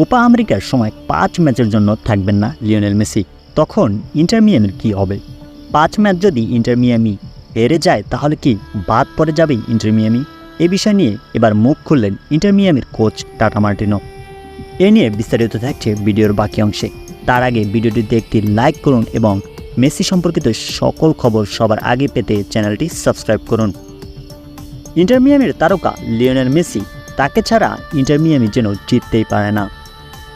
Copa আমেরিকার সময় পাঁচ ম্যাচের জন্য থাকবেন না লিওনেল মেসি। তখন ইন্টার মিয়ামির কী হবে? পাঁচ ম্যাচ যদি ইন্টার মিয়ামি হেরে যায়, তাহলে কি বাদ পড়ে যাবে ইন্টার মিয়ামি? এ বিষয় নিয়ে এবার মুখ খুললেন ইন্টার মিয়ামির কোচ টাটা মার্টিনো। এ নিয়ে বিস্তারিত থাকছে ভিডিওর বাকি অংশে। তার আগে ভিডিওটিতে একটি লাইক করুন এবং মেসি সম্পর্কিত সকল খবর সবার আগে পেতে চ্যানেলটি সাবস্ক্রাইব করুন। ইন্টার মিয়ামির তারকা লিওনেল মেসি তাকে ছাড়া ইন্টার মিয়ামি যেন জিততেই পারে না।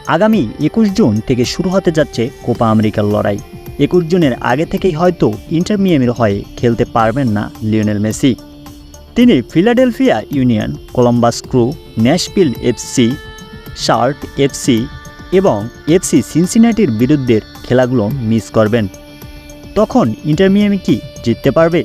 আগামী একুশ জুন থেকে শুরু হতে যাচ্ছে কোপা আমেরিকার লড়াই। একুশ জুনের আগে থেকেই হয়তো ইন্টার মিয়ামির হয়ে খেলতে পারবেন না লিওনেল মেসি। তিনি Philadelphia Union, Columbus Crew Nashville FC Charlotte FC এবং এফসি সিনসিনাটির বিরুদ্ধের খেলাগুলো মিস করবেন। তখন ইন্টার কি জিততে পারবে?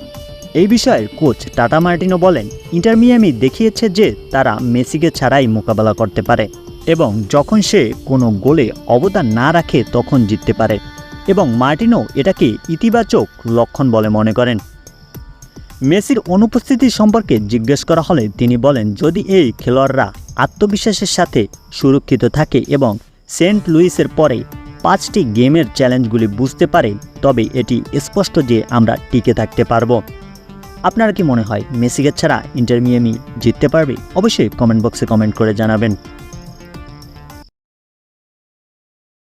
এই বিষয়ে কোচ টাটা মার্টিনো বলেন ইন্টার মিয়ামি দেখিয়েছে যে তারা মেসিকে ছাড়াই মোকাবেলা করতে পারে। এবং যখন সে কোনো গোলে অবদান না রাখে তখন জিততে পারে। এবং মার্টিনো এটাকে ইতিবাচক লক্ষণ বলে মনে করেন। মেসির অনুপস্থিতি সম্পর্কে জিজ্ঞেস করা হলে তিনি বলেন, যদি এই খেলোয়াড়রা আত্মবিশ্বাসের সাথে সুরক্ষিত থাকে এবং সেন্ট লুইসের পরে পাঁচটি গেমের চ্যালেঞ্জগুলি বুঝতে পারে, তবে এটি স্পষ্ট যে আমরা টিকে থাকতে পারব। আপনার কি মনে হয়, মেসিকে ছাড়া ইন্টার মিয়ামি জিততে পারবে? অবশ্যই কমেন্ট বক্সে কমেন্ট করে জানাবেন।